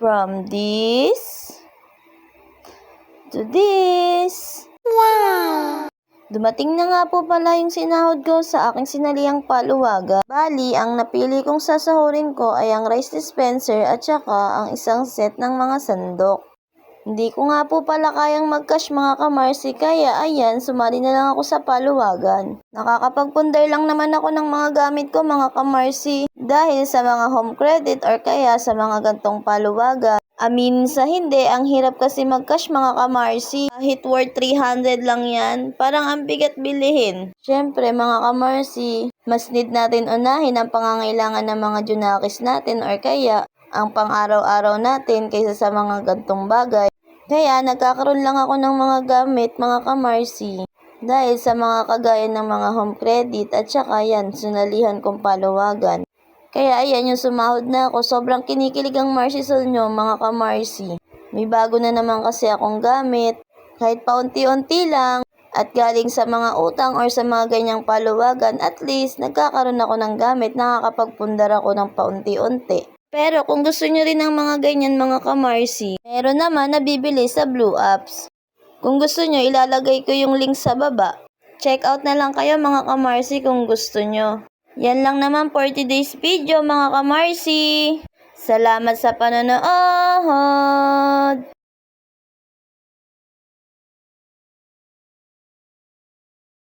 From this to this. Dumating na nga po pala yung sinahod ko sa aking sinalihang paluwagan. Bali, ang napili kong sasahurin ko ay ang rice dispenser at saka ang isang set ng mga sandok. Hindi ko nga po pala kayang mag-cash mga kamarsi kaya ayan, sumali na lang ako sa paluwagan. Nakakapagpundar lang naman ako ng mga gamit ko mga kamarsi dahil sa mga home credit or kaya sa mga gantong paluwagan. Amin sa hindi, ang hirap kasi mag-cash mga kamarsi. Kahit worth 300 lang yan, parang ang bigat bilihin. Siyempre mga kamarsi, mas need natin unahin ang pangangailangan ng mga junakis natin or kaya ang pang-araw-araw natin kaysa sa mga gantong bagay. Kaya nagkakaroon lang ako ng mga gamit mga kamarsi. Dahil sa mga kagaya ng mga home credit at saka yan, sunalihan kong paluwagan. Kaya ayan yung sumahod na ako. Sobrang kinikilig ang Marcisol nyo mga ka-Marcy. May bago na naman kasi akong gamit. Kahit paunti-unti lang. At galing sa mga utang or sa mga ganyang paluwagan, at least nagkakaroon ako ng gamit. Nakakapagpundar ako ng paunti-unti. Pero kung gusto nyo rin ng mga ganyan mga ka-Marcy, meron naman nabibili sa Blue Apps. Kung gusto nyo, ilalagay ko yung link sa baba. Check out na lang kayo mga ka-Marcy kung gusto nyo. Yan lang naman for today's video mga ka-Marcy. Salamat sa panonood!